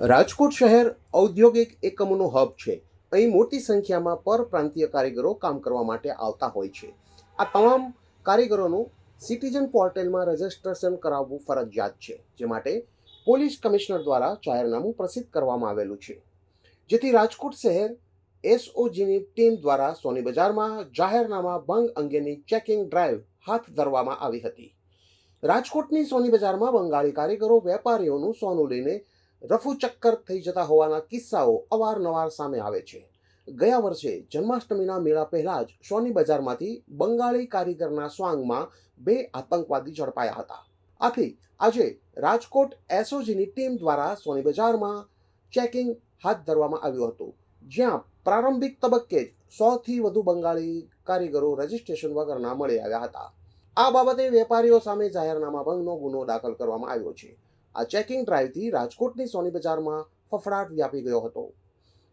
રાજકોટ શહેર ઔદ્યોગિક એકમોનું હબ છે. અહીં મોટી સંખ્યામાં પરપ્રાંતીય કારીગરો કામ કરવા માટે આવતા હોય છે. આ તમામ કારીગરોનું સિટીઝન પોર્ટલમાં રજિસ્ટ્રેશન કરાવવું ફરજિયાત છે, જે માટે પોલીસ કમિશનર દ્વારા જાહેરનામું પ્રસિદ્ધ કરવામાં આવેલું છે. જેથી રાજકોટ શહેર એસઓજીની ટીમ દ્વારા સોની બજારમાં જાહેરનામા ભંગ અંગેની ચેકિંગ ડ્રાઈવ હાથ ધરવામાં આવી હતી. રાજકોટની સોની બજારમાં બંગાળી કારીગરો, વેપારીઓનું સોનું લઈને રફુ ચક્કર થઈ જતા હોવાના કિસ્સાઓ અવારનવાર સામે આવે છે. ગયા વર્ષે જન્માષ્ટમીના મેળા પહેલા જ સોની બજારમાંથી બંગાળી કારીગરના સ્વાંગમાં બે આતંકવાદી ઝડપાયા હતા. આથી આજે રાજકોટ એસઓજીની ટીમ દ્વારા સોની બજારમાં ચેકિંગ હાથ ધરવામાં આવ્યું હતું. જ્યાં પ્રારંભિક તબક્કે જ સોથી વધુ બંગાળી કારીગરો રજીસ્ટ્રેશન વગરના મળી આવ્યા હતા. આ બાબતે વેપારીઓ સામે જાહેરનામા ભંગનો ગુનો દાખલ કરવામાં આવ્યો છે. આ ચેકિંગ ડ્રાઈવથી રાજકોટની સોની બજારમાં ફફડાટ વ્યાપી ગયો હતો.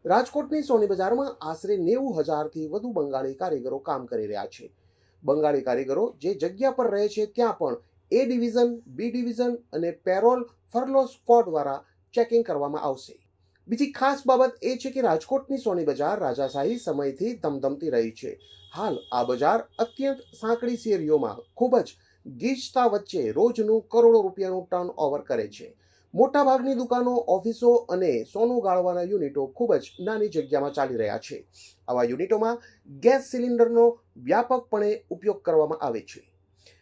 રાજકોટની સોની બજારમાં આશરે નેવું હજારથી વધુ બંગાળી કારીગરો કામ કરી રહ્યા છે. બંગાળી કારીગરો જે જગ્યા પર રહે છે ત્યાં પણ એ ડિવિઝન બી ડિવિઝન અને પેરોલ ફરલો સ્કોડ દ્વારા ચેકિંગ કરવામાં આવશે. બીજી ખાસ બાબત એ છે કે રાજકોટની સોની બજાર રાજાશાહી સમયથી ધમધમતી રહી છે. હાલ આ બજાર અત્યંત સાંકડી શેરીઓમાં ખૂબ જ ગીચતા વચ્ચે રોજનું કરોડો રૂપિયાનું ટર્ન ઓવર કરે છે. મોટાભાગની દુકાનો, ઓફિસો અને સોનું ગાળવાના યુનિટો ખૂબ જ નાની જગ્યામાં ચાલી રહ્યા છે. આવા યુનિટોમાં ગેસ સિલિન્ડરનો વ્યાપકપણે ઉપયોગ કરવામાં આવે છે.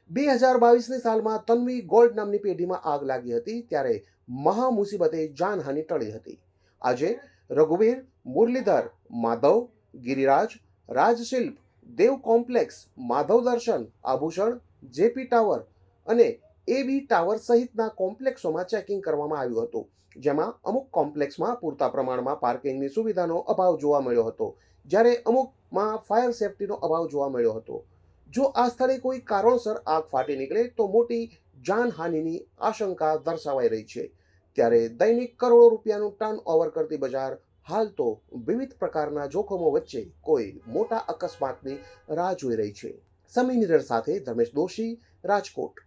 બે હજાર બાવીસની સાલમાં તન્વી ગોલ્ડ નામની પેઢીમાં આગ લાગી હતી ત્યારે મહા મુસીબતે જાનહાનિ ટળી હતી. આજે રઘુવીર, Muralidhar, Madhav, Giriraj, Rajshilp, Dev complex, Madhav Darshan, Abhushan JP tower અને એબી ટાવર સહિતના કોમ્પ્લેક્સોમાં ચેકિંગ કરવામાં આવ્યું હતું, જેમાં અમુક કોમ્પ્લેક્સમાં પૂરતા પ્રમાણમાં પાર્કિંગની સુવિધાનો અભાવ જોવા મળ્યો હતો, જ્યારે અમુકમાં ફાયર સેફટીનો અભાવ જોવા મળ્યો હતો. જો આ સ્થળે કોઈ કારણસર આગ ફાટી નીકળે તો મોટી જાનહાનિની આશંકા દર્શાવાઈ રહી છે. ત્યારે દૈનિક કરોડો રૂપિયાનું ટર્ન ઓવર કરતી બજાર હાલ તો વિવિધ પ્રકારના જોખમો વચ્ચે કોઈ મોટા અકસ્માતની રાહ જોઈ રહી છે. સમી મિરર સાથે ધર્મેશ દોશી રાજકોટ.